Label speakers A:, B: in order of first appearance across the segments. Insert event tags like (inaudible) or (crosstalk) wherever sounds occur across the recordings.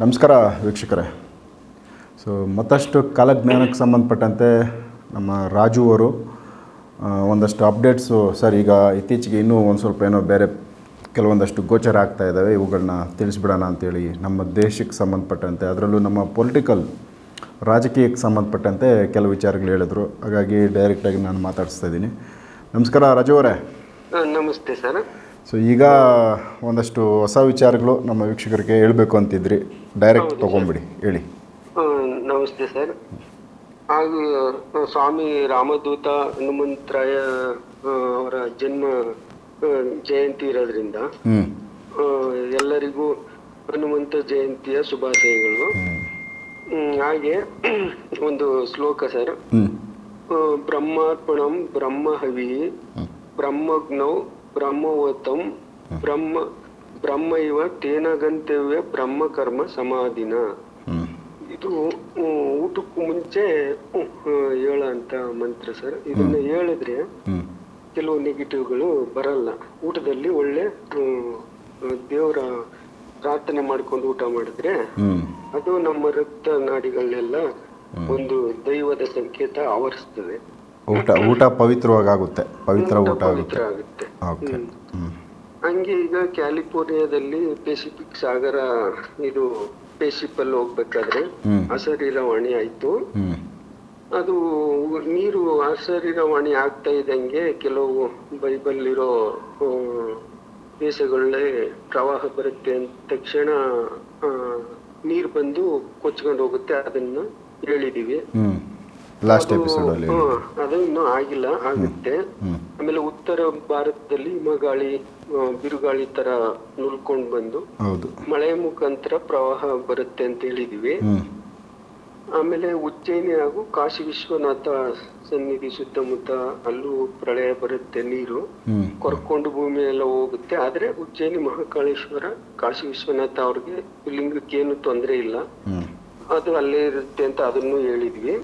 A: ನಮಸ್ಕಾರ ವೀಕ್ಷಕರೇ. ಸೊ ಮತ್ತಷ್ಟು ಕಾಲಜ್ಞಾನಕ್ಕೆ ಸಂಬಂಧಪಟ್ಟಂತೆ ನಮ್ಮ ರಾಜು ಅವರು ಒಂದಷ್ಟು ಅಪ್ಡೇಟ್ಸು. ಸರ್ ಈಗ ಇತ್ತೀಚೆಗೆ ಇನ್ನೂ ಒಂದು ಸ್ವಲ್ಪ ಏನೋ ಬೇರೆ ಕೆಲವೊಂದಷ್ಟು ಗೋಚರ ಆಗ್ತಾ ಇದ್ದಾವೆ ಇವುಗಳನ್ನ ತಿಳಿಸ್ಬಿಡೋಣ ಅಂತೇಳಿ ನಮ್ಮ ದೇಶಕ್ಕೆ ಸಂಬಂಧಪಟ್ಟಂತೆ ಅದರಲ್ಲೂ ನಮ್ಮ ಪೊಲಿಟಿಕಲ್ ರಾಜಕೀಯಕ್ಕೆ ಸಂಬಂಧಪಟ್ಟಂತೆ ಕೆಲವು ವಿಚಾರಗಳು ಹೇಳಿದ್ರು. ಹಾಗಾಗಿ ಡೈರೆಕ್ಟಾಗಿ ನಾನು ಮಾತಾಡಿಸ್ತಾ ಇದ್ದೀನಿ. ನಮಸ್ಕಾರ ರಾಜು ಅವರೇ.
B: ನಮಸ್ತೆ ಸರ್.
A: ಸೊ ಈಗ ಒಂದಷ್ಟು ಹೊಸ ವಿಚಾರಗಳು ನಮ್ಮ ವೀಕ್ಷಕರಿಗೆ ಹೇಳಬೇಕು ಅಂತಿದ್ರಿ. ಡೈರೆಕ್ಟ್ ತೊಗೊಂಬಿಡಿ ಹೇಳಿ.
B: ನಮಸ್ತೆ ಸರ್. ಹಾಗೆ ಸ್ವಾಮಿ ರಾಮದೂತ ಹನುಮಂತರಾಯ ಅವರ ಜನ್ಮ ಜಯಂತಿ ಇರೋದ್ರಿಂದ ಎಲ್ಲರಿಗೂ ಹನುಮಂತ ಜಯಂತಿಯ ಶುಭಾಶಯಗಳು. ಹಾಗೆ ಒಂದು ಶ್ಲೋಕ ಸರ್. ಬ್ರಹ್ಮಾರ್ಪಣಂ ಬ್ರಹ್ಮ ಹವಿ ಬ್ರಹ್ಮಜ್ಞೌ ಬ್ರಹ್ಮವತಂ ಬ್ರಹ್ಮ ಬ್ರಹ್ಮ ಇವ ತೇನ ಗಂತವ್ಯ ಬ್ರಹ್ಮ ಕರ್ಮ ಸಮಾಧಿನ. ಇದು ಊಟಕ್ಕೂ ಮುಂಚೆ ಹೇಳ ಅಂತ ಮಂತ್ರ ಸರ್. ಇದನ್ನ ಹೇಳಿದ್ರೆ ಕೆಲವು ನೆಗೆಟಿವ್ಗಳು ಬರಲ್ಲ. ಊಟದಲ್ಲಿ ಒಳ್ಳೆ ದೇವರ ಪ್ರಾರ್ಥನೆ ಮಾಡ್ಕೊಂಡು ಊಟ ಮಾಡಿದ್ರೆ ಅದು ನಮ್ಮ ರಕ್ತ ನಾಡಿಗಳನ್ನೆಲ್ಲ ಒಂದು ದೈವದ ಸಂಕೇತ ಆವರಿಸ್ತದೆ.
A: ಊಟ ಊಟ ಪವಿತ್ರವಾಗುತ್ತೆ ಪವಿತ್ರ ಊಟ ಆಗುತ್ತೆ.
B: ಹಂಗೆ ಈಗ ಕ್ಯಾಲಿಫೋರ್ನಿಯಾದಲ್ಲಿ ಪೆಸಿಫಿಕ್ ಸಾಗರ ಇದು ಅಲ್ಲಿ ಹೋಗ್ಬೇಕಾದ್ರೆ
A: ಅಸರಿರವಾಣಿ
B: ಅಶರೀರವಾಣಿ ಆಯ್ತು. ಅದು ನೀರು ಅಶರೀರವಾಣಿ ಆಗ್ತಾ ಇದ್ದಂಗೆ ಕೆಲವು ಬೈಬಲ್ ಇರೋ ಆ, ದೇಶಗಳಲ್ಲೇ ಪ್ರವಾಹ ಬರುತ್ತೆ ಅಂದ ತಕ್ಷಣ ನೀರು ನೀರ್ ಬಂದು ಕೊಚ್ಕೊಂಡು ಹೋಗುತ್ತೆ. ಅದನ್ನ ಹೇಳಿದೀವಿ
A: ಲಾಸ್ಟ್ ಎಪಿಸೋಡ್
B: ಅಲ್ಲಿ ಅದು ಇನ್ನೂ ಆಗಿಲ್ಲ ಆಗುತ್ತೆ. ಆಮೇಲೆ ಉತ್ತರ ಭಾರತದಲ್ಲಿ ಹಿಮಗಾಳಿ ಬಿರುಗಾಳಿ ತರ ನುಲ್ಕೊಂಡು ಬಂದು ಮಳೆ ಮುಖಾಂತರ ಪ್ರವಾಹ ಬರುತ್ತೆ ಅಂತ ಹೇಳಿದಿವಿ. ಆಮೇಲೆ ಉಜ್ಜಯಿನಿ ಹಾಗೂ ಕಾಶಿ ವಿಶ್ವನಾಥ ಸನ್ನಿಧಿ ಸುತ್ತಮುತ್ತ ಅಲ್ಲೂ ಪ್ರಳಯ ಬರುತ್ತೆ ನೀರು. ಕೊರ್ಕೊಂಡು ಭೂಮಿ ಎಲ್ಲ ಹೋಗುತ್ತೆ. ಆದ್ರೆ ಉಜ್ಜಯಿನಿ ಮಹಾಕಾಳೇಶ್ವರ ಕಾಶಿ ವಿಶ್ವನಾಥ ಅವ್ರಿಗೆ ಲಿಂಗಕ್ಕೇನು ತೊಂದರೆ ಇಲ್ಲ. ಅದು ಅಲ್ಲೇ ಇರುತ್ತೆ ಅಂತ ಅದನ್ನು ಹೇಳಿದ್ವಿ.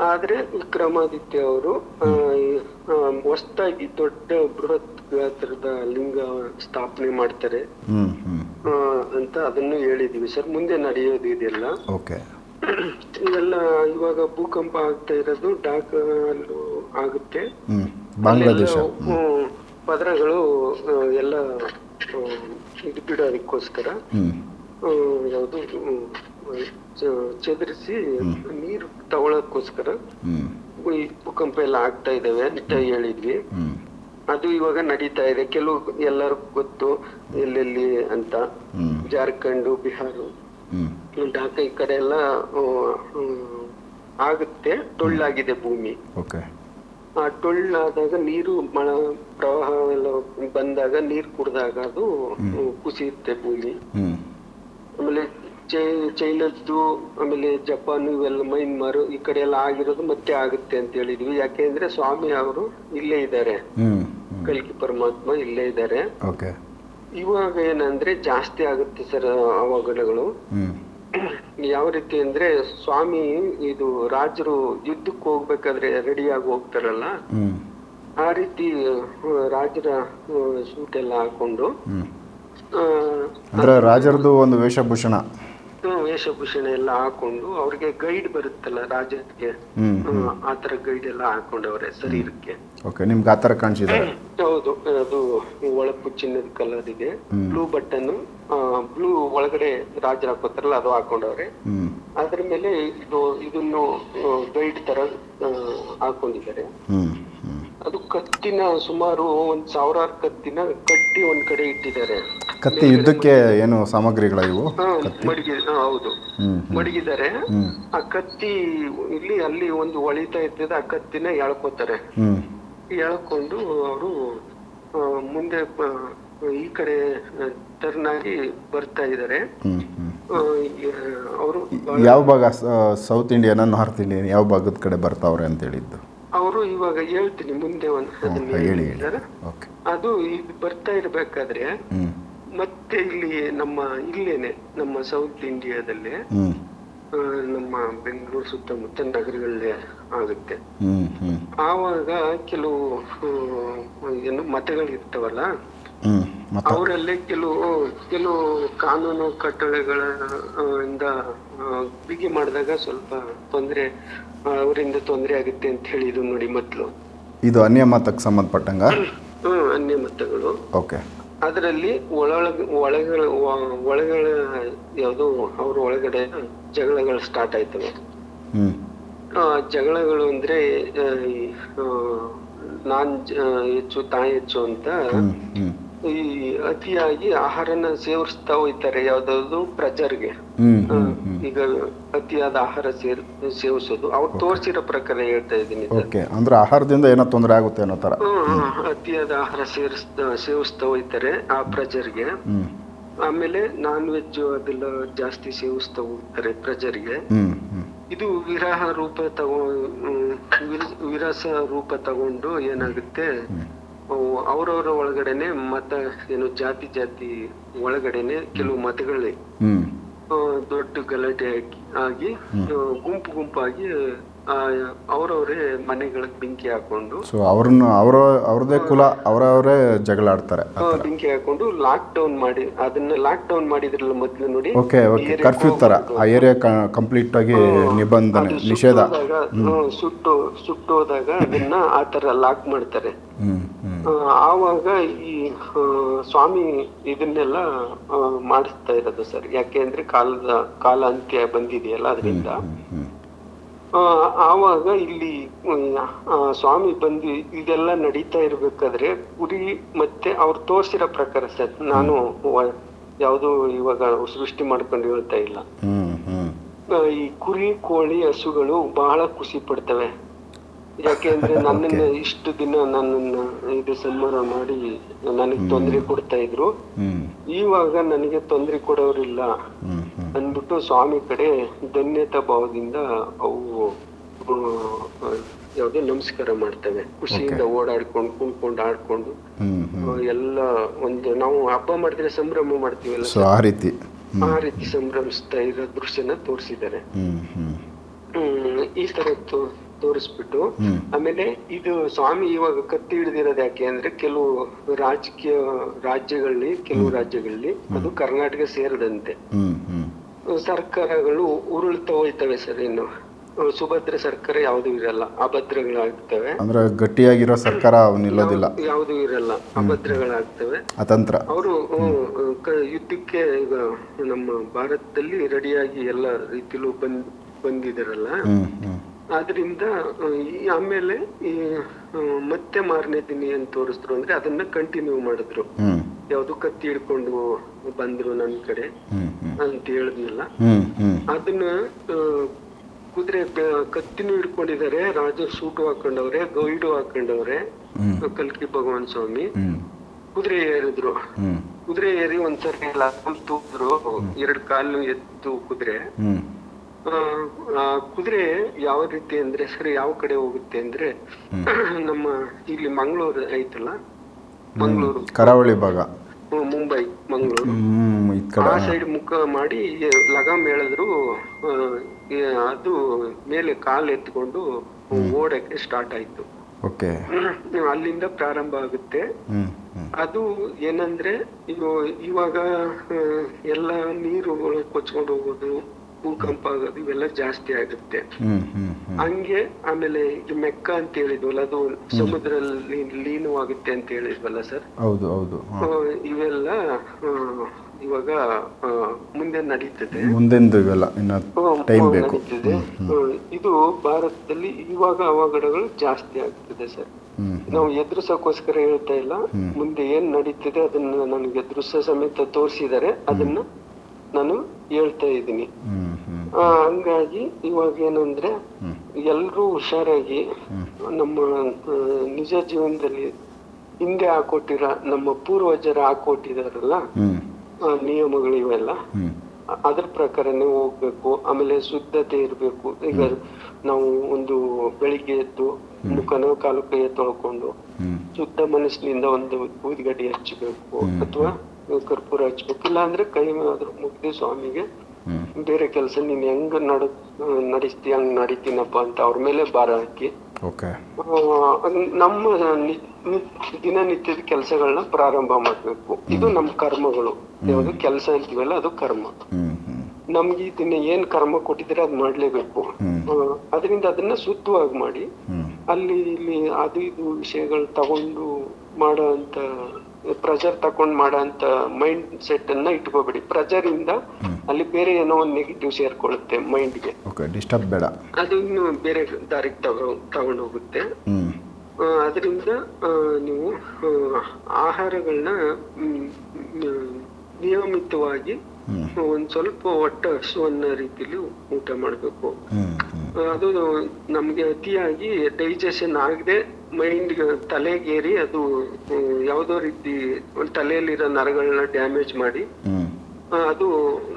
B: ಆದ್ರೆ ವಿಕ್ರಮಾದಿತ್ಯ ಅವರು ಹೊಸ್ತಾಗಿ ದೊಡ್ಡ ಬೃಹತ್ ಗಾತ್ರದ ಲಿಂಗ ಸ್ಥಾಪನೆ ಮಾಡ್ತಾರೆ. ಅಂತ ಅದನ್ನು ಹೇಳಿದೀವಿ. ಸರ್ ಮುಂದೆ ನಡೆಯೋದು ಇದೆಲ್ಲ.
A: ಓಕೆ.
B: ಇದೆಲ್ಲ ಇವಾಗ ಭೂಕಂಪ ಆಗ್ತಾ ಇರೋದು ಡಾಕ್ ಆಗುತ್ತೆ. ಪದರಗಳು ಎಲ್ಲ ಇದು ಬಿಡೋದಕ್ಕೋಸ್ಕರ. ಯಾವುದು ಚದುರಿಸಿ ನೀರು ತಗೊಳಕ್ಕೋಸ್ಕರ ಈ ಭೂಕಂಪ ಎಲ್ಲ ಆಗ್ತಾ ಇದಾವೆ ಅಂತ ಹೇಳಿದ್ವಿ. ಅದು ಇವಾಗ ನಡೀತಾ ಇದೆ. ಕೆಲವು ಎಲ್ಲರಿಗೂ ಗೊತ್ತು ಎಲ್ಲೆಲ್ಲಿ ಅಂತ. ಜಾರ್ಖಂಡ್ ಬಿಹಾರ ಢಾಕಾ ಈ ಕಡೆ ಎಲ್ಲ ಆಗುತ್ತೆ. ಟೊಳ್ಳಾಗಿದೆ ಭೂಮಿ. ಆ ಟೊಳ್ಳಾದಾಗ ನೀರು ಮಳ ಪ್ರವಾಹ ಎಲ್ಲ ಬಂದಾಗ ನೀರು ಕುಡ್ದಾಗ ಅದು ಕುಸಿಯುತ್ತೆ ಭೂಮಿ. ಆಮೇಲೆ ಚೈ ಚೈನದ್ದು ಆಮೇಲೆ ಜಪಾನ್ ಇವೆಲ್ಲ ಮೈನ್ಮಾರ್ ಈ ಕಡೆ ಎಲ್ಲ ಆಗಿರೋದು ಮತ್ತೆ ಆಗುತ್ತೆ ಅಂತ ಹೇಳಿದ್ವಿ. ಯಾಕೆಂದ್ರೆ ಸ್ವಾಮಿ ಅವರು ಇಲ್ಲೇ ಇದ್ದಾರೆ. ಕಲ್ಕಿ ಪರಮಾತ್ಮ ಇಲ್ಲೇ ಇದ್ದಾರೆ. ಇವಾಗ ಏನಂದ್ರೆ ಜಾಸ್ತಿ ಆಗುತ್ತೆ ಸರ್ ಅವಘಡಗಳು ಯಾವ ರೀತಿ ಅಂದ್ರೆ ಸ್ವಾಮಿ ಇದು ರಾಜರು ಯುದ್ಧಕ್ಕೆ ಹೋಗ್ಬೇಕಾದ್ರೆ ರೆಡಿ ಆಗಿ ಹೋಗ್ತಾರಲ್ಲ? ಆ ರೀತಿ ರಾಜರ ಸೂಟ್ ಎಲ್ಲ ಹಾಕೊಂಡು ಅಂದ್ರೆ
A: ಅಂದರೆ ರಾಜರದು ಒಂದು ವೇಷಭೂಷಣ.
B: ವೇಷಭೂಷಣ ಎಲ್ಲ ಹಾಕೊಂಡು ಅವ್ರಿಗೆ ಗೈಡ್ ಬರುತ್ತಲ್ಲ ರಾಜಕ್ಕೆ ಆತರ ಗೈಡ್ ಎಲ್ಲ ಹಾಕೊಂಡವ್ರೆ ಶರೀರಕ್ಕೆ
A: ಓಕೆ ನಿಮ್ಗೆ ಆತರ
B: ಹೌದು. ಅದು ಒಳಪು ಚಿನ್ನದ ಕಲರ್ ಇದೆ. ಬ್ಲೂ ಬಟನ್ ಬ್ಲೂ ಒಳಗಡೆ ರಾಜರ ಹಾಕೋತಾರಲ್ಲ ಅದು ಹಾಕೊಂಡವ್ರೆ. ಅದ್ರ ಮೇಲೆ ಇದು ಇದನ್ನು ಗೈಡ್ ತರ ಹಾಕೊಂಡಿದ್ದಾರೆ. ಅದು ಕತ್ತಿನ ಸುಮಾರು ಒಂದ್ ಸಾವಿರಾರು ಕತ್ತಿನ ಕಟ್ಟಿ ಒಂದ್ ಕಡೆ ಇಟ್ಟಿದ್ದಾರೆ.
A: ಕತ್ತಿ ಯುದ್ಧಕ್ಕೆ ಏನು ಸಾಮಗ್ರಿಗಳ ಇವು?
B: ಹಾ, ಮಡಗಿ ಹಾ, ಹೌದು. ಮಡಗಿದ್ದಾರೆ. ಆ ಕತ್ತಿ ಇಲ್ಲಿ ಅಲ್ಲಿ ಒಂದು ಒಳಿತಾ ಇರ್ತದೆ ಆ ಕತ್ತಿನ ಎಳ್ಕೋತಾರೆ. ಎಳ್ಕೊಂಡು ಅವರು ಮುಂದೆ ಈ ಕಡೆ ಟರ್ನ್ ಆಗಿ ಬರ್ತಾ ಇದ್ದಾರೆ. ಅವರು
A: ಯಾವ ಭಾಗ? ಸೌತ್ ಇಂಡಿಯಾನ ನಾರ್ತ್ ಇಂಡಿಯನ್ ಯಾವ ಭಾಗದ ಕಡೆ ಬರ್ತಾವ್ರೆ ಅಂತ ಹೇಳಿದ್ದು
B: ಅವರು ಇವಾಗ ಹೇಳ್ತೀನಿ ಮುಂದೆ ಒಂದು ಅದು ಬರ್ತಾ ಇರ್ಬೇಕಾದ್ರೆ ಮತ್ತೆ ಇಲ್ಲಿ ನಮ್ಮ ಇಲ್ಲೇನೆ ನಮ್ಮ ಸೌತ್ ಇಂಡಿಯಾದಲ್ಲಿ ನಮ್ಮ ಬೆಂಗಳೂರು ಸುತ್ತಮುತ್ತ ನಗರಗಳಲ್ಲೇ ಆಗುತ್ತೆ. ಆವಾಗ ಕೆಲವು ಏನು ಮತಗಳಿರ್ತಾವಲ್ಲ ಅವರಲ್ಲೇ ಕೆಲವು ಕೆಲವು ಕಾನೂನು ಕಟ್ಟಳೆಗಳ ಇಂದ ಬಿಗಿ ಮಾಡಿದಾಗ ಸ್ವಲ್ಪ ತೊಂದರೆ ಅವರಿಂದ ತೊಂದರೆ ಆಗುತ್ತೆ ಅಂತ ಹೇಳಿದ್ರು ನೋಡಿ ಮೊದಲು.
A: ಇದು ಅನ್ಯ ಮತಕ್ಕೆ ಸಂಬಂಧಪಟ್ಟಂಗ?
B: ಹ್ಮ್ ಅನ್ಯ ಮತಗಳು.
A: ಓಕೆ.
B: ಅದರಲ್ಲಿ ಒಳೊಳಗ ಒಳಗಳ ಒಳಗಳ ಯಾವುದು ಅವ್ರ ಒಳಗಡೆ ಜಗಳಗಳು ಸ್ಟಾರ್ಟ್ ಆಯ್ತವೆ. ಜಗಳಗಳು ಅಂದ್ರೆ ನಾನ್ ಹೆಚ್ಚು ತಾಯಿ ಹೆಚ್ಚು ಅಂತ ಈ ಅತಿಯಾಗಿ ಆಹಾರನ ಸೇವಿಸ್ತಾ ಹೋಯ್ತಾರೆ ಯಾವ್ದಾದ್ರು ಪ್ರಜರ್ಗೆ. ಈಗ ಅತಿಯಾದ ಆಹಾರ ಸೇರ್ ಸೇವಿಸೋದು. ಅವ್ರು ತೋರಿಸಿರೋ ಪ್ರಕಾರ ಹೇಳ್ತಾ ಇದ್ದೀನಿ
A: ಓಕೆ ಅಂದರೆ ಆಹಾರದಿಂದ ಏನೋ ತೊಂದರೆ ಆಗುತ್ತೆ ಅನ್ನೋ
B: ಹ್ಮ್. ಅತಿಯಾದ ಆಹಾರ ಸೇರಿಸ್ತಾ ಸೇವಿಸ್ತಾ ಹೋಯ್ತಾರೆ ಆ ಪ್ರಜರ್ಗೆ. ಆಮೇಲೆ ನಾನ್ ವೆಜ್ ಅದೆಲ್ಲ ಜಾಸ್ತಿ ಸೇವಿಸ್ತಾ ಹೋಗ್ತಾರೆ ಪ್ರಜರಿಗೆ. ಇದು ವಿರಹ ರೂಪ ತಗೋ ವಿರಸ ರೂಪ ತಗೊಂಡು ಏನಾಗುತ್ತೆ? ಅವ್ರವ್ರ ಒಳಗಡೆನೆ ಮತ ಏನು ಜಾತಿ ಜಾತಿ ಒಳಗಡೆನೆ ಕೆಲವು ಮತಗಳೇ. ದೊಡ್ಡ ಗಲಾಟೆ ಆಗಿ ಆಗಿ ಗುಂಪು ಗುಂಪಾಗಿ ಅವರವರೇ ಮನೆಗಳಿಗೆ ಬೆಂಕಿ ಹಾಕೊಂಡು.
A: ಸೊ ಅವ್ರನ್ನ ಅವರ ಅವ್ರದೇ ಕುಲ ಅವರವರೇ ಜಗಳ ಆಡ್ತಾರೆ
B: ಬೆಂಕಿ ಹಾಕೊಂಡು ಲಾಕ್ ಡೌನ್ ಮಾಡಿ ಅದನ್ನ ಲಾಕ್ ಡೌನ್ ಮಾಡಿದ್ರಲ್ಲ ಮೊದ್ಲು ನೋಡಿ
A: ಓಕೆ ಓಕೆ ಕರ್ಫ್ಯೂ ತರ ಆ ಏರಿಯಾ ಕಂಪ್ಲೀಟ್ ಆಗಿ ನಿಬಂಧನೆ ನಿಷೇಧ.
B: ಸುಟ್ಟು ಸುಟ್ಟೋದಾಗ ಅದನ್ನ ಆ ತರ ಲಾಕ್ ಮಾಡ್ತಾರೆ. ಆವಾಗ ಈ ಸ್ವಾಮಿ ಇದನ್ನೆಲ್ಲ ಆ, ಮಾಡಿಸ್ತಾ ಇರೋದು ಸರ್. ಯಾಕೆಂದ್ರೆ ಕಾಲದ ಕಾಲ ಅಂತ್ಯ ಬಂದಿದೆಯಲ್ಲ ಅದರಿಂದ. ಆವಾಗ ಇಲ್ಲಿ ಆ, ಸ್ವಾಮಿ ಬಂದು ಇದೆಲ್ಲ ನಡೀತಾ ಇರ್ಬೇಕಾದ್ರೆ ಗುರಿ ಮತ್ತೆ ಅವ್ರು ತೋರ್ಸಿರೋ ಪ್ರಕಾರ ಸರ್. ನಾನು ಯಾವುದು ಇವಾಗ ಸೃಷ್ಟಿ ಮಾಡ್ಕೊಂಡು ಹೇಳ್ತಾ ಇಲ್ಲ. ಈ ಕುರಿ ಕೋಳಿ ಹಸುಗಳು ಬಹಳ ಖುಷಿ ಪಡ್ತವೆ. ಯಾಕೆಂದ್ರೆ (laughs) ನನ್ನನ್ನ ಇಷ್ಟು ದಿನ ನನ್ನನ್ನ ಇದು ಸಂಹಾರ ಮಾಡಿ ನನಗೆ ತೊಂದರೆ ಕೊಡ್ತಾ ಇದ್ರು. ಇವಾಗ ನನಗೆ ತೊಂದರೆ ಕೊಡೋರಿಲ್ಲ. ಅಂದ್ಬಿಟ್ಟು ಸ್ವಾಮಿ ಕಡೆ ಧನ್ಯತಾ ಭಾವದಿಂದ ಅವು ಯಾವ್ದೇ ನಮಸ್ಕಾರ ಮಾಡ್ತೇವೆ. ಖುಷಿಯಿಂದ ಓಡಾಡ್ಕೊಂಡು ಕುಣ್ಕೊಂಡು ಆಡ್ಕೊಂಡು ಎಲ್ಲ ಒಂದು ನಾವು ಹಬ್ಬ ಮಾಡಿದ್ರೆ ಸಂಭ್ರಮ ಮಾಡ್ತೀವಲ್ಲ
A: ಸೊ ಆ ರೀತಿ.
B: ಆ ರೀತಿ ಸಂಭ್ರಮಿಸ್ತಾ ಇರೋ ದೃಶ್ಯನ ತೋರಿಸಿದ್ದಾರೆ. ಈ ತರ ತೋ- ತೋರಿಸ್ಬಿಟ್ಟು ಆಮೇಲೆ ಇದು ಸ್ವಾಮಿ ಇವಾಗ ಕತ್ತಿ ಹಿಡಿದಿರೋದು ಯಾಕೆ ಅಂದ್ರೆ ಕೆಲವು ರಾಜಕೀಯ ರಾಜ್ಯಗಳಲ್ಲಿ ಕೆಲವು ರಾಜ್ಯಗಳಲ್ಲಿ ಅದು ಕರ್ನಾಟಕ ಸೇರದಂತೆ. ಸರ್ಕಾರಗಳು ಉರುಳ್ತಾ ಹೋಯ್ತವೆ ಸರ್ ಇನ್ನು. ಸುಭದ್ರ ಸರ್ಕಾರ ಯಾವ್ದು ಇರಲ್ಲ ಅಭದ್ರಗಳಾಗ್ತವೆ.
A: ಅಂದ್ರೆ ಗಟ್ಟಿಯಾಗಿರೋ ಸರ್ಕಾರ ನಿಲ್ಲೋದಿಲ್ಲ
B: ಯಾವ್ದು ಇರಲ್ಲ ಅಭದ್ರಗಳಾಗ್ತವೆ.
A: ಅತಂತ್ರ.
B: ಅವರು ಯುದ್ಧಕ್ಕೆ ಈಗ ನಮ್ಮ ಭಾರತದಲ್ಲಿ ರೆಡಿಯಾಗಿ ಎಲ್ಲ ರೀತಿಲೂ ಬಂದ್ ಬಂದಿದಾರಲ್ಲ. ಆದ್ರಿಂದ ಈ ಆಮೇಲೆ ಈ ಮತ್ತೆ ಮಾರನೇ ದಿನ ಏನ್ ತೋರಿಸಿದ್ರು ಅಂದ್ರೆ ಅದನ್ನ ಕಂಟಿನ್ಯೂ ಮಾಡಿದ್ರು. ಯಾವ್ದು ಕತ್ತಿ ಹಿಡ್ಕೊಂಡು ಬಂದ್ರು ನನ್ ಕಡೆ ಅಂತ ಹೇಳಿದ್ನಲ್ಲ. ಅದನ್ನ ಕುದುರೆ ಕತ್ತಿನೂ ಹಿಡ್ಕೊಂಡಿದ್ದಾರೆ ರಾಜ ಸೂಟು ಹಾಕೊಂಡವ್ರೆ ಗೈಡು ಹಾಕೊಂಡವ್ರೆ ಕಲ್ಕಿ ಭಗವಾನ್ ಸ್ವಾಮಿ. ಕುದುರೆ ಏರಿದ್ರು. ಕುದುರೆ ಏರಿ ಒಂದ್ಸರಿ ಎಲ್ಲ ತೂದ್ರು ಎರಡ್ ಕಾಲು ಎತ್ತು ಕುದುರೆ. ಕುದುರೆ ಯಾವ ರೀತಿ ಅಂದ್ರೆ ಸರಿ ಯಾವ ಕಡೆ ಹೋಗುತ್ತೆ ಅಂದ್ರೆ ನಮ್ಮ ಇಲ್ಲಿ ಮಂಗಳೂರು ಐತಲ್ಲ? ಮಂಗಳೂರು.
A: ಕರಾವಳಿ ಭಾಗ.
B: ಮುಂಬೈ ಮಂಗಳೂರು. ಆ ಸೈಡ್ ಮುಖ ಮಾಡಿ ಲಗಾಮ್ ಹೇಳಿದ್ರು ಅದು ಮೇಲೆ ಕಾಲ್ ಎತ್ಕೊಂಡು ಓಡಕ್ಕೆ ಸ್ಟಾರ್ಟ್ ಆಯ್ತು. ಅಲ್ಲಿಂದ ಪ್ರಾರಂಭ ಆಗುತ್ತೆ. ಅದು ಏನಂದ್ರೆ ಇವಾಗ ಎಲ್ಲ ನೀರು ಕೊಚ್ಕೊಂಡು ಹೋಗೋದು ಭೂಕಂಪ ಆಗೋದು ಇವೆಲ್ಲ ಜಾಸ್ತಿ ಆಗುತ್ತೆ. ಹಂಗೆ ಆಮೇಲೆ ಇದು ಮೆಕ್ಕ ಅಂತ ಹೇಳಿದ್ವಲ್ಲ ಅದು ಸಮುದ್ರದಲ್ಲಿ ಲೀನವಾಗುತ್ತೆ ಅಂತ ಹೇಳಿದ್ವಲ್ಲ ಸರ್.
A: ಹೌದು ಹೌದು
B: ಇವೆಲ್ಲ ಇವಾಗ ಮುಂದೆ ನಡೀತದೆ.
A: ಮುಂದೆಂದು ಇವೆಲ್ಲ ಟೈಮ್ ಬೇಕು.
B: ಇದು ಭಾರತದಲ್ಲಿ ಇವಾಗ ಅವಘಡಗಳು ಜಾಸ್ತಿ ಆಗ್ತದೆ ಸರ್. ನಾವು ಎದುರಿಸೋಕೋಸ್ಕರ ಹೇಳ್ತಾ ಇಲ್ಲ. ಮುಂದೆ ಏನ್ ನಡೀತದೆ ಅದನ್ನ ನನಗೆ ದೃಶ್ಯ ಸಮೇತ ತೋರಿಸಿದರೆ ಅದನ್ನ ನಾನು ಹೇಳ್ತಾ ಇದ್ದೀನಿ. ಹಂಗಾಗಿ ಇವಾಗ ಏನಂದ್ರೆ ಎಲ್ರೂ ಹುಷಾರಾಗಿ ನಮ್ಮ ನಿಜ ಜೀವನದಲ್ಲಿ ಹಿಂದೆ ಹಾಕೊಟ್ಟಿರ ನಮ್ಮ ಪೂರ್ವಜರ ಹಾಕೊಟ್ಟಿದಾರಲ್ಲ ನಿಯಮಗಳು ಇವೆಲ್ಲ ಅದ್ರ ಪ್ರಕಾರನೇ ಹೋಗ್ಬೇಕು. ಆಮೇಲೆ ಶುದ್ಧತೆ ಇರಬೇಕು. ಈಗ ನಾವು ಒಂದು ಬೆಳಿಗ್ಗೆ ಎದ್ದು ಮುಖನ ಕಾಲು ಕೈಯ ತೊಳ್ಕೊಂಡು ಶುದ್ಧ ಮನಸ್ಸಿನಿಂದ ಒಂದು ಊದಿಗಡ್ಡಿ ಹಚ್ಚಬೇಕು ಅಥವಾ ಕರ್ಪೂರ ಹಚ್ಬೇಕು. ಇಲ್ಲ ಅಂದ್ರೆ ಕೈ ಮುಗ್ದು ಸ್ವಾಮಿಗೆ ಬೇರೆ ಕೆಲಸ ನೀನ್ ಹೆಂಗ್ ನಡ ನಡೆಸ್ತಿ ಹಂಗ್ ನಡಿತೀನಪ್ಪ ಅಂತ ಅವ್ರ ಮೇಲೆ ಭಾರ ಹಾಕಿ.
A: ಓಕೆ.
B: ನಮ್ಮ ದಿನನಿತ್ಯದ ಕೆಲಸಗಳನ್ನ ಪ್ರಾರಂಭ ಮಾಡ್ಬೇಕು. ಇದು ನಮ್ಮ ಕರ್ಮಗಳು. ಯಾವುದು ಕೆಲಸ ಅಂತೀವಲ್ಲ ಅದು ಕರ್ಮ. ನಮ್ಗೆ ಇದನ್ನ ಏನ್ ಕರ್ಮ ಕೊಟ್ಟಿದ್ರೆ ಅದ್ ಮಾಡ್ಲೇಬೇಕು. ಅದರಿಂದ ಅದನ್ನ ಸುತ್ತುವಾಗಿ ಮಾಡಿ ಅಲ್ಲಿ ಇಲ್ಲಿ ಅದು ಇದು ವಿಷಯಗಳು ತಗೊಂಡು ಮಾಡೋ ಅಂತ ಪ್ರೆಷರ್ ತಕೊಂಡ್ ಮಾಡಂತ ಮೈಂಡ್ ಸೆಟ್ ಅನ್ನ ಇಟ್ಕೋಬೇಡಿ. ಪ್ರೆಷರ್ ಇಂದ ಅಲ್ಲಿ ಬೇರೆ ಏನೋ ಒಂದು ನೆಗೆಟಿವ್ ಸೇರ್ಕೊಳ್ಳುತ್ತೆ ಮೈಂಡ್ಗೆ
A: ಓಕೆ ಡಿಸ್ಟರ್ಬ್ ಬೇಡ.
B: ಅದು ಇನ್ನು ಬೇರೆ ದಾರಿಗೆ ತಗೋ ತಗೊಂಡು ಹೋಗುತ್ತೆ. ಅದರಿಂದ ನೀವು ಆಹಾರಗಳನ್ನ ನಿಯಮಿತವಾಗಿ ಒಂದ್ ಸ್ವಲ್ಪ ಹೊಟ್ಟೆ ಹಸುವನ್ನ ರೀತಿಲಿ ಊಟ ಮಾಡ್ಬೇಕು. ಅದು ನಮ್ಗೆ ಅತಿಯಾಗಿ ಡೈಜೆಷನ್ ಆಗದೆ ಮೈಂಡ್ ತಲೆಗೇರಿ ಅದು ಯಾವುದೋ ರೀತಿ ತಲೆಯಲ್ಲಿರೋ ನರಗಳನ್ನ ಡ್ಯಾಮೇಜ್ ಮಾಡಿ ಅದು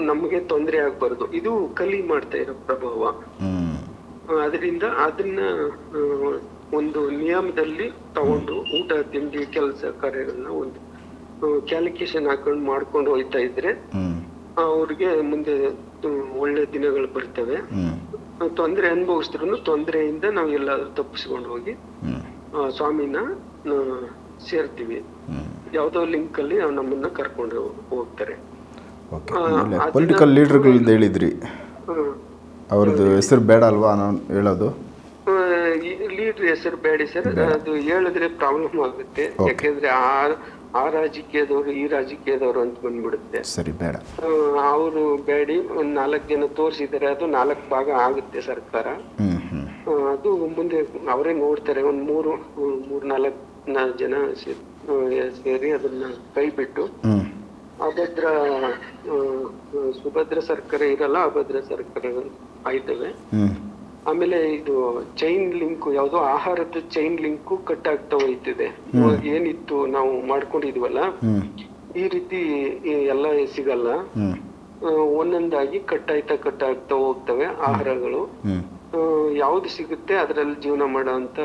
B: ನಮ್ಗೆ ತೊಂದರೆ ಆಗ್ಬಾರ್ದು. ಇದು ಕಲಿ ಮಾಡ್ತಾ ಇರೋ ಪ್ರಭಾವ. ಅದರಿಂದ ಅದನ್ನ ಒಂದು ನಿಯಮದಲ್ಲಿ ತಗೊಂಡು ಊಟ ತಿಂಡಿ ಕೆಲಸ ಕಾರ್ಯಗಳನ್ನ ಒಂದು ಕ್ಯಾಲ್ಕುಲೇಷನ್ ಹಾಕೊಂಡು ಮಾಡ್ಕೊಂಡು ಹೋಯ್ತಾ ಇದ್ರೆ ಅವ್ರಿಗೆ ಮುಂದೆ ಒಳ್ಳೆ ದಿನಗಳು ಬರ್ತವೆ. ತೊಂದ್ರೆ ಅನುಭವಿಸಿದ್ರು ತೊಂದರೆಯಿಂದ ನಾವು ಎಲ್ಲಾದ್ರೂ ತಪ್ಪಿಸ್ಕೊಂಡು ಹೋಗಿ ಸ್ವಾಮಿನ ಸೇರ್ತೀವಿ. ಯಾವ್ದೋ ಲಿಂಕ್ ಅಲ್ಲಿ ಅವ್ರು ನಮ್ಮನ್ನ ಕರ್ಕೊಂಡು ಹೋಗ್ತಾರೆ.
A: ಪೊಲಿಟಿಕಲ್ ಲೀಡ್ರ್ಗಳದ್ದು ಹೇಳಿದ್ರಿ. ಅವ್ರದ್ದು ಹೆಸರು ಬೇಡ ಅಲ್ವಾ ನಾನು ಹೇಳೋದು?
B: ಲೀಡರ್ ಹೆಸರು ಬೇಡಿ ಸರ್. ಅದು ಹೇಳಿದ್ರೆ ಪ್ರಾಬ್ಲಮ್ ಆಗುತ್ತೆ. ಯಾಕೆಂದ್ರೆ ಆ ಆ ರಾಜಕೀಯದವರು ಈ ರಾಜಕೀಯದವರು ಅಂತ ಬಂದ್ಬಿಡುತ್ತೆ.
A: ಸರಿ ಬೇಡ.
B: ಅವರು ಬೇಡಿ ಒಂದ್ ನಾಲ್ಕು ಜನ ತೋರಿಸಿದರೆ ಅದು ನಾಲ್ಕು ಭಾಗ ಆಗುತ್ತೆ ಸರ್ಕಾರ. ಅದು ಮುಂದೆ ಅವರೇ ನೋಡ್ತಾರೆ ಒಂದ್ ಮೂರು ಮೂರ್ ನಾಲ್ಕು ಜನ ಸೇರಿ ಅದನ್ನ ಕೈ ಬಿಟ್ಟು ಅಭದ್ರ ಸುಭದ್ರ ಸರ್ಕಾರ ಇರಲ್ಲ ಅಭದ್ರ ಸರ್ಕಾರ ಆಯ್ತವೆ. ಆಮೇಲೆ ಇದು ಚೈನ್ ಲಿಂಕ್ ಯಾವ್ದೋ ಆಹಾರದ ಚೈನ್ ಲಿಂಕ್ ಕಟ್ ಆಗ್ತಾ ಹೋಯ್ತಿದೆ ಇವಾಗ ಏನಿತ್ತು ನಾವು ಮಾಡ್ಕೊಂಡಿದ್ವಲ್ಲ ಈ ರೀತಿ ಎಲ್ಲ ಸಿಗಲ್ಲ. ಒಂದೊಂದಾಗಿ ಕಟ್ ಆಯ್ತಾ ಕಟ್ ಆಗ್ತಾ ಹೋಗ್ತವೆ ಆಹಾರಗಳು. ಯಾವ್ದು ಸಿಗುತ್ತೆ ಅದ್ರಲ್ಲಿ ಜೀವನ ಮಾಡೋ ಅಂತ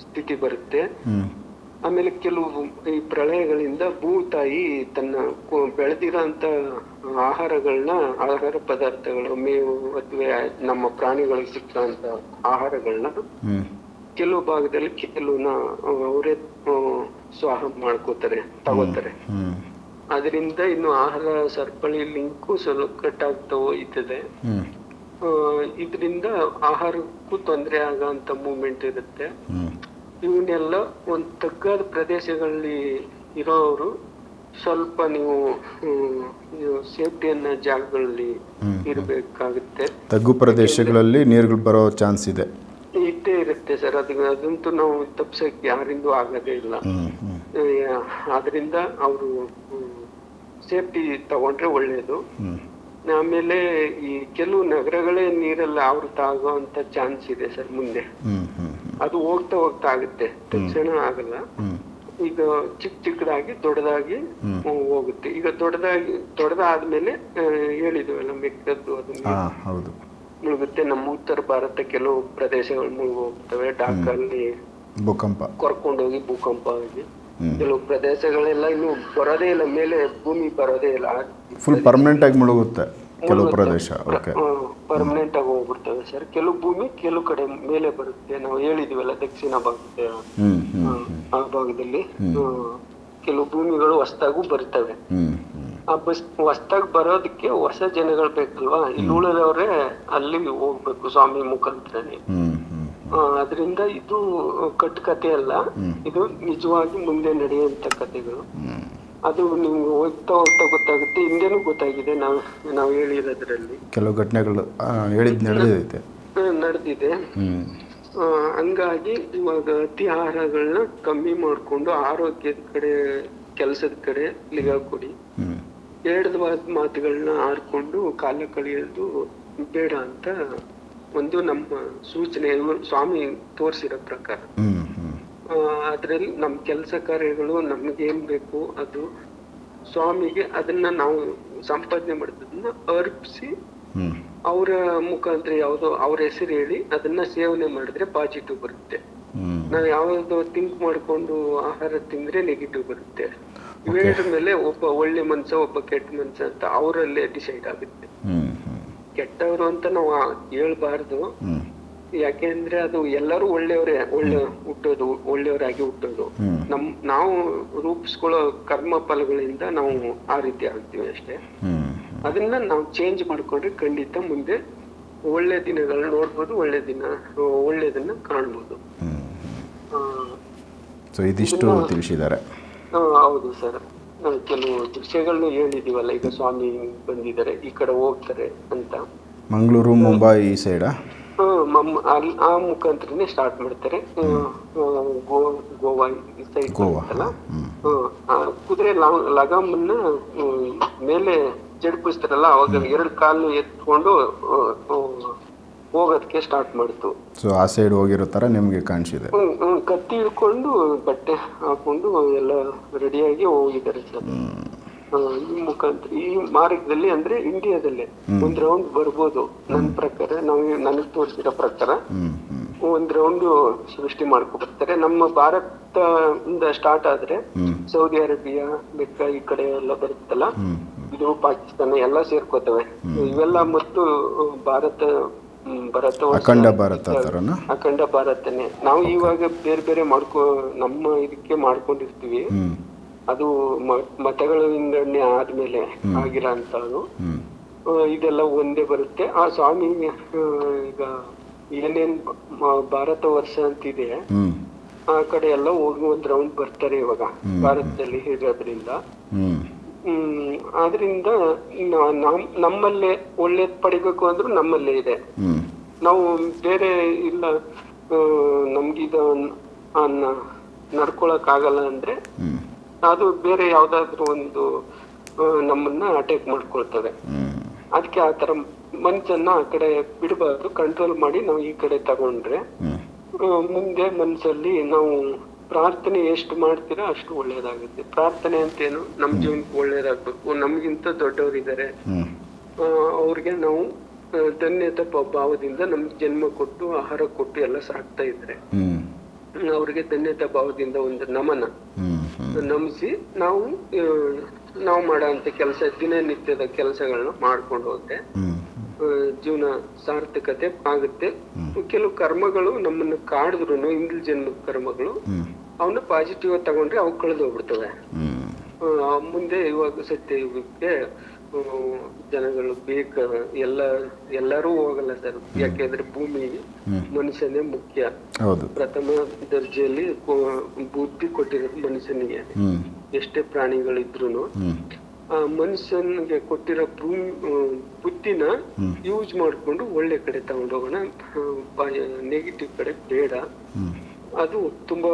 B: ಸ್ಥಿತಿ ಬರುತ್ತೆ. ಆಮೇಲೆ ಕೆಲವು ಈ ಪ್ರಳಯಗಳಿಂದ ಭೂತಾಯಿ ತನ್ನ ಬೆಳೆದಿರೋಂತ ಆಹಾರಗಳನ್ನ ಆಹಾರ ಪದಾರ್ಥಗಳು ಮೇವು ಅಥವಾ ನಮ್ಮ ಪ್ರಾಣಿಗಳಿಗೆ ಸಿಕ್ಕಂತ ಆಹಾರಗಳನ್ನ ಕೆಲವು ಭಾಗದಲ್ಲಿ ಕೆಲವನ್ನ ಅವರೇ ಸ್ವಾಹ ಮಾಡ್ಕೋತಾರೆ ತಗೋತಾರೆ. ಅದರಿಂದ ಇನ್ನು ಆಹಾರ ಸರಪಳಿ ಲಿಂಕು ಸ್ವಲ್ಪ ಕಟ್ ಆಗ್ತಾ ಹೋಯ್ತದೆ. ಇದರಿಂದ ಆಹಾರಕ್ಕೂ ತೊಂದರೆ ಆಗಂತ ಮೂವ್ಮೆಂಟ್ ಇರುತ್ತೆ. ಇವನ್ನೆಲ್ಲ ಒಂದು ತಗ್ಗಾದ ಪ್ರದೇಶಗಳಲ್ಲಿ ಇರೋರು ಸ್ವಲ್ಪ ನೀವು ಸೇಫ್ಟಿಯನ್ನ ಜಾಗಗಳಲ್ಲಿ ಇರಬೇಕಾಗುತ್ತೆ.
A: ತಗ್ಗು ಪ್ರದೇಶಗಳಲ್ಲಿ ನೀರುಗಳು ಬರೋ ಚಾನ್ಸ್ ಇದೆ.
B: ಇದ್ದೇ ಇರುತ್ತೆ ಸರ್ ಅದಕ್ಕೆ ಅದಂತೂ ನಾವು ತಪ್ಸಕ್ಕೆ ಯಾರಿಂದೂ ಆಗೋದೇ ಇಲ್ಲ. ಆದ್ರಿಂದ ಅವರು ಸೇಫ್ಟಿ ತಗೊಂಡ್ರೆ ಒಳ್ಳೇದು.
A: ಹ್ಞೂ
B: ಆಮೇಲೆ ಈ ಕೆಲವು ನಗರಗಳೇ ನೀರಲ್ಲಿ ಆವೃತ ಆಗುವಂತ ಚಾನ್ಸ್ ಇದೆ ಸರ್ ಮುಂದೆ. ಅದು ಹೋಗ್ತಾ ಹೋಗ್ತಾ ಆಗುತ್ತೆ. ತಕ್ಷಣ ಆಗಲ್ಲ. ಈಗ ಚಿಕ್ಕ ಚಿಕ್ಕದಾಗಿ ದೊಡ್ಡದಾಗಿ ಹೋಗುತ್ತೆ. ಈಗ ದೊಡ್ಡದಾಗಿ ದೊಡ್ಡದಾದ್ಮೇಲೆ ಹೇಳಿದ್ವಲ್ಲ ಮೆಕ್ಕದ್ದು
A: ಅದನ್ನ
B: ಮುಳುಗುತ್ತೆ. ನಮ್ಮ ಉತ್ತರ ಭಾರತ ಕೆಲವು ಪ್ರದೇಶಗಳು ಮುಳುಗು ಹೋಗ್ತವೆ ಡಾಕಲ್ಲಿ
A: ಭೂಕಂಪ.
B: ಕರ್ಕೊಂಡೋಗಿ ಭೂಕಂಪ ಆಗಿ. ಕೆಲವು ಪ್ರದೇಶಗಳೆಲ್ಲ ಇನ್ನು ಬರೋದೇ ಇಲ್ಲ ಮೇಲೆ ಭೂಮಿ ಬರೋದೇ ಇಲ್ಲ.
A: ಫುಲ್ ಪರ್ಮನೆಂಟ್ ಆಗಿ ಮುಳುಗುತ್ತೆ ಕೆಲವು ಪ್ರದೇಶ ಓಕೆ
B: ಪರ್ಮನೆಂಟ್ ಆಗಿ ಹೋಗ್ಬಿಡ್ತವೆ ಸರ್. ಕೆಲವು ಭೂಮಿ ಕೆಲವು ಕಡೆ ಮೇಲೆ ಬರುತ್ತೆ. ನಾವು ಹೇಳಿದಿವಲ್ಲ ದಕ್ಷಿಣ ಭಾಗದ ಆ ಭಾಗದಲ್ಲಿ. ಕೆಲವು ಭೂಮಿಗಳು ಹೊಸದಾಗೂ ಬರ್ತವೆ. ಆ ಬಸ್ ಹೊಸದಾಗಿ ಬರೋದಕ್ಕೆ ಹೊಸ ಜನಗಳು ಬೇಕಲ್ವಾ? ಇಲ್ಲಿ ಉಳಿದವ್ರೆ ಅಲ್ಲಿ ಹೋಗ್ಬೇಕು ಸ್ವಾಮಿ ಮುಖಾಂತರನೇ. ಅದರಿಂದ ಇದು ಕಟ್ಟು ಕತೆ ಅಲ್ಲ. ಇದು ನಿಜವಾಗಿ ಮುಂದೆ ನಡೆಯುವಂತ ಕಥೆಗಳು. ಅದು ನಿಮ್ಗೆ ಹೋಗ್ತಾ ಹೋಗ್ತಾ ಗೊತ್ತಾಗುತ್ತೆ. ಹಿಂದೆನೂ ಗೊತ್ತಾಗಿದೆ ನಾವು ನಾವು ಹೇಳಿರೋದ್ರಲ್ಲಿ.
A: ಕೆಲವು ಘಟನೆಗಳು ಹೇಳಿದ್
B: ನಡೆದಿದೆ. ನಡೆದಿದೆ. ಹಂಗಾಗಿ ಇವಾಗ ಅತಿ ಆಹಾರಗಳನ್ನ ಕಮ್ಮಿ ಮಾಡ್ಕೊಂಡು ಆರೋಗ್ಯದ ಕಡೆ ಕೆಲಸದ ಕಡೆ ನಿಗಾ ಕೊಡಿ.
A: ಹ್ಞೂ
B: ಬೇಡದವಾದ ಮಾತುಗಳನ್ನ ಆಡ್ಕೊಂಡು ಕಾಲ ಕಳೆಯೋದು ಬೇಡ ಅಂತ ಒಂದು ನಮ್ಮ ಸೂಚನೆ ಸ್ವಾಮಿ ತೋರಿಸಿರೋ ಪ್ರಕಾರ. ಅದ್ರಲ್ಲಿ ನಮ್ಮ ಕೆಲಸ ಕಾರ್ಯಗಳು ನಮ್ಗೇನ್ ಬೇಕು ಅದು ಸ್ವಾಮಿಗೆ ಅದನ್ನ ನಾವು ಸಂಪಾದನೆ ಮಾಡಿದ್ದನ್ನ ಅರ್ಪಿಸಿ ಅವರ ಮುಖಾಂತರ ಯಾವ್ದೋ ಅವ್ರ ಹೆಸರು ಹೇಳಿ ಅದನ್ನ ಸೇವನೆ ಮಾಡಿದ್ರೆ ಪಾಸಿಟಿವ್ ಬರುತ್ತೆ. ನಾವ್ ಯಾವ್ದೋ ಥಿಂಕ್ ಮಾಡ್ಕೊಂಡು ಆಹಾರ ತಿಂದ್ರೆ ನೆಗೆಟಿವ್ ಬರುತ್ತೆ. ಇವೆರಡ ಮೇಲೆ ಒಬ್ಬ ಒಳ್ಳೆ ಮನ್ಸ ಒಬ್ಬ ಕೆಟ್ಟ ಮನ್ಸ ಅಂತ ಅವರಲ್ಲೇ ಡಿಸೈಡ್ ಆಗುತ್ತೆ. ಕೆಟ್ಟವರು ಅಂತ ನಾವು ಹೇಳ್ಬಾರ್ದು. ಯಾಕೆಂದ್ರೆ ಅದು ಎಲ್ಲರೂ ಒಳ್ಳೆಯವರೇ ಒಳ್ಳೆ ಹುಟ್ಟೋದು ಒಳ್ಳೆಯವರಾಗಿ ಹುಟ್ಟೋದು. ನಮ್ ನಾವು ರೂಪಿಸ್ಕೊಳ್ಳೋ ಕರ್ಮ ಫಲಗಳಿಂದ ನಾವು ಆ ರೀತಿ ಆಗ್ತೀವಿ ಅಷ್ಟೇ. ಅದನ್ನ ನಾವು ಚೇಂಜ್ ಮಾಡ್ಕೊಂಡ್ರೆ ಖಂಡಿತ ಮುಂದೆ ಒಳ್ಳೆ ದಿನಗಳನ್ನ ನೋಡ್ಬೋದು ಒಳ್ಳೆ ದಿನ ಒಳ್ಳೇದನ್ನ ಕಾಣ್ಬೋದು.
A: ಇದಿಷ್ಟು ತಿಳಿಸಿದ್ದಾರೆ.
B: ಹೌದು ಸರ್. ಕೆಲವು ದೃಶ್ಯಗಳನ್ನ ಹೇಳಿದೀವಲ್ಲ ಈಗ ಸ್ವಾಮಿ ಬಂದಿದ್ದಾರೆ ಈ ಕಡೆ ಹೋಗ್ತಾರೆ ಅಂತ.
A: ಮಂಗಳೂರು ಮುಂಬೈ ಈ ಸೈಡಾ
B: ಆ, ಅಲ್ಲಿ ಮುಖಾಂತರನೇ ಸ್ಟಾರ್ಟ್ ಮಾಡ್ತಾರೆ. ಗೋವಾ ಈ ಸೈಡ್. ಆ ಕುದುರೆ ಲಗಾಮನ್ನ ಮೇಲೆ ಜಡ್ಪಿಸ್ತಾರಲ್ಲ ಅವಾಗ ಎರಡು ಕಾಲು ಎತ್ಕೊಂಡು ಹೋಗೋದಕ್ಕೆ ಸ್ಟಾರ್ಟ್ ಮಾಡಿತು
A: ಸೊ ಆ ಸೈಡ್ ಹೋಗಿರೋ ಥರ ನಿಮಗೆ ಕಾಣಿಸಿದೆ.
B: ಕತ್ತಿ ಹಿಡ್ಕೊಂಡು ಬಟ್ಟೆ ಹಾಕೊಂಡು ಎಲ್ಲ ರೆಡಿಯಾಗಿ ಹೋಗಿದ್ದಾರೆ ಸರ್ ಈ ಮುಖಾಂತರ ಈ ಮಾರ್ಗದಲ್ಲಿ ಅಂದ್ರೆ ಇಂಡಿಯಾದಲ್ಲೇ ಒಂದ್ ರೌಂಡ್ ಬರ್ಬೋದು. ನನ್ನ ಪ್ರಕಾರ ನಾವು ನನಗೆ ತೋರಿಸಿರೋ ಪ್ರಕಾರ. ಒಂದ್ ರೌಂಡ್ ಸೃಷ್ಟಿ ಮಾಡ್ಕೊ ಬರ್ತಾರೆ. ನಮ್ಮ ಭಾರತದಿಂದ ಸ್ಟಾರ್ಟ್ ಆದ್ರೆ ಸೌದಿ ಅರೇಬಿಯಾ ಬೆಕ್ಕ ಈ ಕಡೆ ಎಲ್ಲ ಬರುತ್ತಲ್ಲ? ಇದು ಪಾಕಿಸ್ತಾನ ಎಲ್ಲ ಸೇರ್ಕೋತವೆ. ಇವೆಲ್ಲ ಮತ್ತು ಭಾರತ ಭಾರತ
A: ಅಖಂಡ ಭಾರತ
B: ಅಖಂಡ ಭಾರತನೇ. ನಾವು ಇವಾಗ ಬೇರೆ ಬೇರೆ ಮಾಡ್ಕೊ ನಮ್ಮ ಇದಕ್ಕೆ ಮಾಡ್ಕೊಂಡಿರ್ತೀವಿ. ಅದು ಮತಗಳ ವಿಂಗಡಣೆ ಆದ್ಮೇಲೆ ಆಗಿರೋ ಅಂತದ್ದು
A: ಹ್ಞೂ
B: ಇದೆಲ್ಲ ಒಂದೇ ಬರುತ್ತೆ. ಆ ಸ್ವಾಮಿ ಈಗ ಏನೇನ್ ಭಾರತ ವರ್ಷ ಅಂತಿದೆ ಆ ಕಡೆ ಎಲ್ಲ ಹೋಗಿ ಒಂದ್ ರೌಂಡ್ ಬರ್ತಾರೆ ಇವಾಗ ಭಾರತದಲ್ಲಿ ಇರೋದ್ರಿಂದ. ಹ್ಮ್ ಆದ್ರಿಂದ ನಮ್- ನಮ್ಮಲ್ಲೇ ಒಳ್ಳೇದ್ ಪಡಿಬೇಕು ಅಂದ್ರೂ ನಮ್ಮಲ್ಲೇ ಇದೆ. ನಾವು ಬೇರೆ ಇಲ್ಲ ಆ, ನಮ್ಗಿದ ಅನ್ನ ನಡ್ಕೊಳಕ್ ಆಗಲ್ಲ ಅಂದ್ರೆ ಅದು ಬೇರೆ ಯಾವ್ದಾದ್ರು ಒಂದು ಆ, ನಮ್ಮನ್ನ ಅಟ್ಯಾಕ್
A: ಮಾಡ್ಕೊಳ್ತದೆ.
B: ಅದಕ್ಕೆ ಆ ತರ ಮನ್ಸನ್ನ ಆ ಕಡೆ ಬಿಡಬಾರ್ದು ಕಂಟ್ರೋಲ್ ಮಾಡಿ ನಾವು ಈ ಕಡೆ ತಗೊಂಡ್ರೆ ಆ, ಮುಂದೆ ಮನ್ಸಲ್ಲಿ ನಾವು ಪ್ರಾರ್ಥನೆ ಎಷ್ಟು ಮಾಡ್ತೀರಾ ಅಷ್ಟು ಒಳ್ಳೇದಾಗುತ್ತೆ. ಪ್ರಾರ್ಥನೆ ಅಂತೇನು ನಮ್ ಜೀವನಕ್ಕೆ ಒಳ್ಳೇದಾಗ್ಬೇಕು. ನಮ್ಗಿಂತ ದೊಡ್ಡವರಿದ್ದಾರೆ. ಅವ್ರಿಗೆ ನಾವು ಧನ್ಯತೆ ಭಾವದಿಂದ ನಮ್ಗೆ ಜನ್ಮ ಕೊಟ್ಟು ಆಹಾರ ಕೊಟ್ಟು ಎಲ್ಲ ಸಾಕ್ತಾ ಇದ್ರೆ. ಅವ್ರಿಗೆ ಧನ್ಯತಾ ಭಾವದಿಂದ ಒಂದು ನಮನ. ನಮಿಸಿ ನಾವು ನಾವು ಅಂತ ಕೆಲಸ ದಿನನಿತ್ಯದ ಕೆಲಸಗಳನ್ನ ಮಾಡ್ಕೊಂಡು ಹೋದ್ರೆ ಜೀವನ ಸಾರ್ಥಕತೆ ಆಗುತ್ತೆ. ಕೆಲವು ಕರ್ಮಗಳು ನಮ್ಮನ್ನ ಕಾಡಿದ್ರು ಹಿಂದಿನ ಜನ್ಮ ಕರ್ಮಗಳು
A: ಹ್ಞೂ
B: ಅವನ್ನ ಪಾಸಿಟಿವ್ ತಗೊಂಡ್ರೆ ಅವು ಕಳೆದು ಹೋಗ್ಬಿಡ್ತವೆ. ಮುಂದೆ ಇವಾಗ ಸತ್ಯ ಯುಗಕ್ಕೆ ಜನಗಳು ಬೇಕ ಎಲ್ಲ ಎಲ್ಲರೂ ಹೋಗಲ್ಲ ಸರ್. ಯಾಕೆಂದ್ರೆ ಭೂಮಿ ಮನುಷ್ಯನೇ ಮುಖ್ಯ. ಪ್ರಥಮ ದರ್ಜೆಯಲ್ಲಿ ಬುದ್ಧಿ ಕೊಟ್ಟಿರೋದು ಮನುಷ್ಯನಿಗೆ. ಎಷ್ಟೇ ಪ್ರಾಣಿಗಳಿದ್ರು ಆ ಮನುಷ್ಯನಿಗೆ ಕೊಟ್ಟಿರೋ ಭೂಮಿ ಬುದ್ಧಿನ ಯೂಸ್ ಮಾಡ್ಕೊಂಡು ಒಳ್ಳೆ ಕಡೆ ತಗೊಂಡೋಗೋಣ. ನೆಗೆಟಿವ್ ಕಡೆ ಬೇಡ. ಅದು ತುಂಬಾ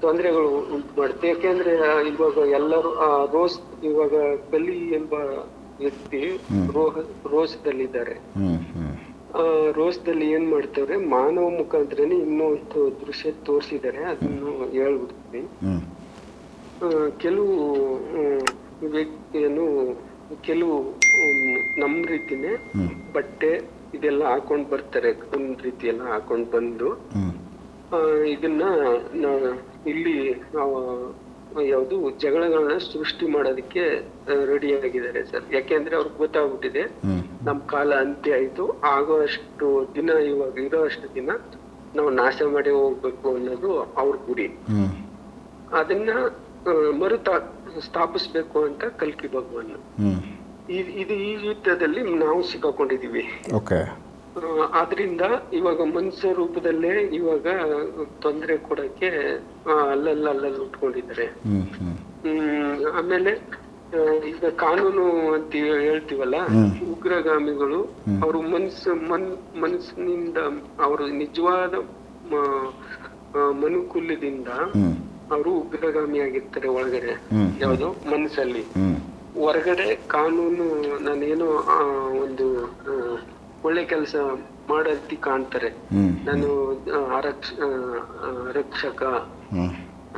B: ತೊಂದರೆಗಳು ಉಂಟು ಮಾಡುತ್ತೆ. ಯಾಕೆಂದ್ರೆ ಇವಾಗ ಎಲ್ಲರೂ ಆ ರೋಸ್ ಇವಾಗ ಕಲಿ ಎಂಬ ವ್ಯಕ್ತಿ ರೋಹ ರೋಸದಲ್ಲಿದ್ದಾರೆ. ಆ ರೋಸದಲ್ಲಿ ಏನ್ ಮಾಡ್ತವ್ರೆ ಮಾನವ ಮುಖಾಂತರನೇ ಇನ್ನೊಂದು ದೃಶ್ಯ ತೋರಿಸಿದ್ದಾರೆ. ಅದನ್ನು ಹೇಳ್ಬಿಡ್ತೀನಿ. ಆ, ಕೆಲವು ವ್ಯಕ್ತಿಯನ್ನು ಕೆಲವು ನಮ್ಮ ನಮ್ ರೀತಿನೇ ಬಟ್ಟೆ ಇದೆಲ್ಲ ಹಾಕೊಂಡ್ ಬರ್ತಾರೆ. ಒಂದ್ ರೀತಿಯೆಲ್ಲ ಹಾಕೊಂಡು ಬಂದು. ಇದನ್ನ ನಾ- ಇಲ್ಲಿ ಯಾವುದು ಜಗಳಗಳನ್ನ ಸೃಷ್ಟಿ ಮಾಡೋದಕ್ಕೆ ರೆಡಿ ಆಗಿದ್ದಾರೆ ಸರ್. ಯಾಕೆಂದ್ರೆ ಅವ್ರಿಗೆ ಗೊತ್ತಾಗ್ಬಿಟ್ಟಿದೆ. ನಮ್ ಕಾಲ ಅಂತ್ಯ ಆಯ್ತು. ಆಗುವಷ್ಟು ದಿನ ಇವಾಗ ಇರೋ ಅಷ್ಟು ದಿನ ನಾವು ನಾಶ ಮಾಡಿ ಹೋಗ್ಬೇಕು ಅನ್ನೋದು ಅವ್ರ ಗುರಿ. ಅದನ್ನ ಆ, ಮರುತ ಸ್ಥಾಪಿಸ್ಬೇಕು ಅಂತ ಕಲ್ಕಿ ಭಗವಾನ್. ಇದು ಈ ಯುದ್ಧದಲ್ಲಿ ನಾವು ಸಿಕ್ಕಾಕೊಂಡಿದೀವಿ ಆ, ಆದ್ರಿಂದ ಇವಾಗ ಮನುಷ್ಯ ರೂಪದಲ್ಲೇ ಇವಾಗ ತೊಂದರೆ ಕೊಡಕ್ಕೆ ಅಲ್ಲಲ್ಲ ಅಲ್ಲಲ್ಲಿ ಉಟ್ಕೊಂಡಿದ್ದಾರೆ. ಹ್ಮ್ ಆಮೇಲೆ ಈಗ ಕಾನೂನು ಅಂತ ಹೇಳ್ತೀವಲ್ಲ ಉಗ್ರಗಾಮಿಗಳು ಅವರು ಮನ್ಸು ಮನ್ ಮನಸ್ಸಿನಿಂದ ಅವರು ನಿಜವಾದ ಮನುಕುಲ್ಯದಿಂದ ಅವರು ಉಗ್ರಗಾಮಿ ಆಗಿರ್ತಾರೆ ಒಳಗಡೆ. ಯಾವುದು? ಮನಸ್ಸಲ್ಲಿ. ಹೊರಗಡೆ ಕಾನೂನು ನಾನೇನು ಆ, ಒಂದು ಒಳ್ಳೆ ಕೆಲಸ ಮಾಡಿ ಕಾಣ್ತಾರೆ. ನಾನು ಆರಕ್ಷ ರಕ್ಷಕ.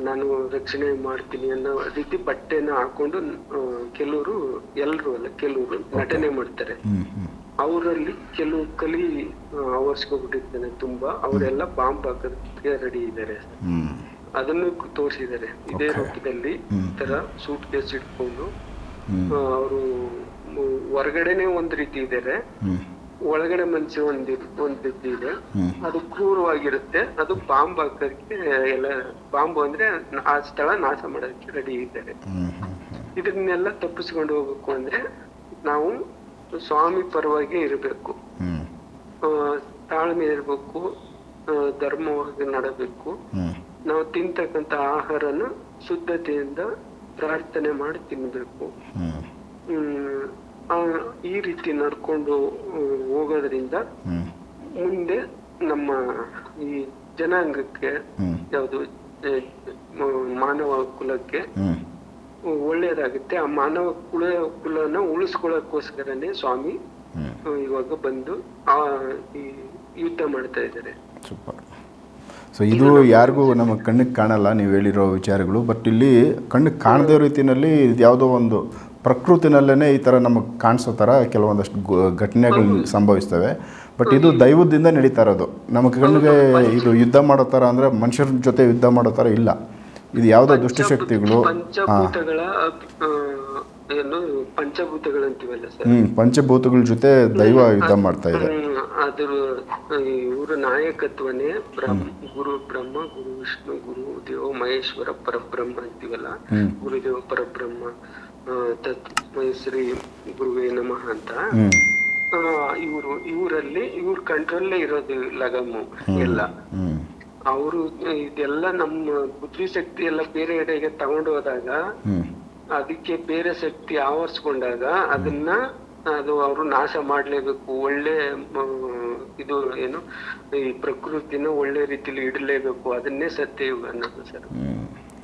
B: ನಾನು ರಕ್ಷಣೆ ಮಾಡ್ತೀನಿ ಅನ್ನೋ ರೀತಿ ಬಟ್ಟೆನ ಹಾಕೊಂಡು ಕೆಲವರು ಎಲ್ರು ಅಲ್ಲ ಕೆಲವರು ನಟನೆ ಮಾಡ್ತಾರೆ. ಅವರಲ್ಲಿ ಕೆಲವು ಕಲಿ ಆವರ್ಸ್ಕೊಂಡ್ಬಿಟ್ಟಿರ್ತಾನೆ ತುಂಬಾ. ಅವರೆಲ್ಲ ಬಾಂಬ್ ಹಾಕೋದಕ್ಕೆ ರೆಡಿ ಇದ್ದಾರೆ. ಅದನ್ನು ತೋರಿಸಿದ್ದಾರೆ. ಇದೇ. ರೂಪದಲ್ಲಿ ತರ ಸೂಟ್ ಕೇಸ್ ಇಟ್ಕೊಂಡು ಅವರು ಹೊರಗಡೆನೆ ಒಂದ್ ರೀತಿ ಇದ್ದಾರೆ. ಒಳಗಡೆ ಮನುಷ್ಯ ಒಂದ್ ಒಂದ್ ರೀತಿ ಇದೆ ಅದು ಕ್ರೂರವಾಗಿರುತ್ತೆ. ಅದು ಬಾಂಬ್ ಹಾಕೋದಕ್ಕೆ ಎಲ್ಲ ಬಾಂಬ್ ಅಂದ್ರೆ ಆ ಸ್ಥಳ ನಾಶ ಮಾಡೋದಕ್ಕೆ ರೆಡಿ ಇದ್ದಾರೆ. ಇದನ್ನೆಲ್ಲ ತಪ್ಪಿಸ್ಕೊಂಡು ಹೋಗ್ಬೇಕು ಅಂದ್ರೆ ನಾವು ಸ್ವಾಮಿ ಪರವಾಗಿ ಇರಬೇಕು. ತಾಳ್ಮೆ ಇರಬೇಕು. ಧರ್ಮವಾಗಿ ನಡಬೇಕು. ನಾವು ತಿಂತಕ್ಕಂತ ಆಹಾರನ ಶುದ್ಧತೆಯಿಂದ ಪ್ರಾರ್ಥನೆ ಮಾಡಿ ತಿನ್ಬೇಕು. ಹ್ಮ್. ಈ ರೀತಿ ನಡ್ಕೊಂಡು ಹೋಗೋದ್ರಿಂದ ಮುಂದೆ ನಮ್ಮ ಈ ಜನಾಂಗಕ್ಕೆ ಯಾವುದು ಮಾನವ ಕುಲಕ್ಕೆ ಒಳ್ಳೇದಾಗುತ್ತೆ ಆ ಮಾನವ ಕುಲ ಕುಲನ ಉಳಿಸ್ಕೊಳ್ಳೋಕೋಸ್ಕರನೇ ಸ್ವಾಮಿ ಇವಾಗ ಬಂದು ಆ ಈ ಯುದ್ಧ ಮಾಡ್ತಾ ಇದ್ದಾರೆ.
A: ಸೂಪರ್. ಸೊ ಇದು ಯಾರಿಗೂ ನಮ್ಮ ಕಣ್ಣಿಗೆ ಕಾಣಲ್ಲ ನೀವು ಹೇಳಿರೋ ವಿಚಾರಗಳು. ಬಟ್ ಇಲ್ಲಿ ಕಣ್ಣಿಗೆ ಕಾಣದೇ ರೀತಿಯಲ್ಲಿ ಇದು ಯಾವುದೋ ಒಂದು ಪ್ರಕೃತಿನಲ್ಲೇ ಈ ಥರ ನಮಗೆ ಕಾಣಿಸೋ ಥರ ಕೆಲವೊಂದಷ್ಟು ಘಟನೆಗಳು ಸಂಭವಿಸ್ತವೆ. ಬಟ್ ಇದು ದೈವದಿಂದ ನಡೀತಾ ಇರೋದು. ನಮ್ಮ ಕಣ್ಣಿಗೆ ಇದು ಯುದ್ಧ ಮಾಡೋ ಥರ ಅಂದರೆ ಮನುಷ್ಯರ ಜೊತೆ ಯುದ್ಧ ಮಾಡೋ ಥರ ಇಲ್ಲ. ಇದು ಯಾವುದೋ ದುಷ್ಟಶಕ್ತಿಗಳು.
B: ಪಂಚಭೂತಗಳ
A: ಜೊತೆ ದೈವ ಯುದ್ಧ ಮಾಡ್ತಾ ಇದೆ.
B: ಅದರ ಇವರ ನಾಯಕತ್ವನೇ ಬ್ರಹ್ಮ ಗುರು ಬ್ರಹ್ಮ ಗುರು ವಿಷ್ಣು ಗುರು ದೇವ ಮಹೇಶ್ವರ ಪರಬ್ರಹ್ಮ ಅಂತೀವಲ್ಲ. ಗುರುದೇವ ಪರಬ್ರಹ್ಮ. ಆ, ತತ್ವ ಶ್ರೀ ಗುರುವೇ ನಮಃ ಅಂತ. ಇವರು ಇವರಲ್ಲಿ ಇವ್ರ ಕಂಟ್ರೋಲ್ಲೇ ಇರೋದು ಲಗಮ್ಮು ಎಲ್ಲ. ಅವರು ಇದೆಲ್ಲ ನಮ್ಮ ಬುದ್ಧಿಶಕ್ತಿ ಎಲ್ಲ ಬೇರೆ ಕಡೆಗೆ ತಗೊಂಡು ಹೋದಾಗ ಅದಕ್ಕೆ ಬೇರೆ ಶಕ್ತಿ ಆವರಿಸ್ಕೊಂಡಾಗ ಅದನ್ನ ಅದು ಅವರು ನಾಶ ಮಾಡ್ಲೇಬೇಕು ಒಳ್ಳೆ ಇದು ಏನು ಈ ಪ್ರಕೃತಿನ ಒಳ್ಳೆ ರೀತಿಲಿ ಇಡಲೇಬೇಕು ಅದನ್ನೇ ಸತ್ಯಯುಗ ಅನ್ನೋದು ಸರ್.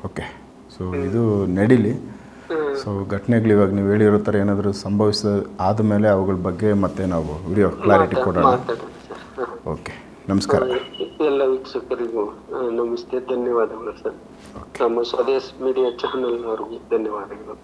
A: ಓಕೆ. ಸೊ ಇದು ನಡೀಲಿ. ಸೊ ಘಟನೆಗಳು ಇವಾಗ ನೀವು ಹೇಳಿರೋ ಥರ ಏನಾದರೂ ಸಂಭವಿಸ ಆದಮೇಲೆ ಅವುಗಳ ಬಗ್ಗೆ ಮತ್ತೆ ನಾವು ವಿಡಿಯೋ ಕ್ಲಾರಿಟಿ ಕೊಡೋಣ. ಓಕೆ ನಮಸ್ಕಾರ.
B: ಎಲ್ಲ ವೀಕ್ಷಕರಿಗೂ ನಮಸ್ತೆ ಧನ್ಯವಾದಗಳು ಸರ್. ನಮ್ಮ ಸ್ವದೇಶ್ ಮೀಡಿಯಾ ಚಾನೆಲ್ ಅವ್ರಿಗೂ ಧನ್ಯವಾದಗಳು.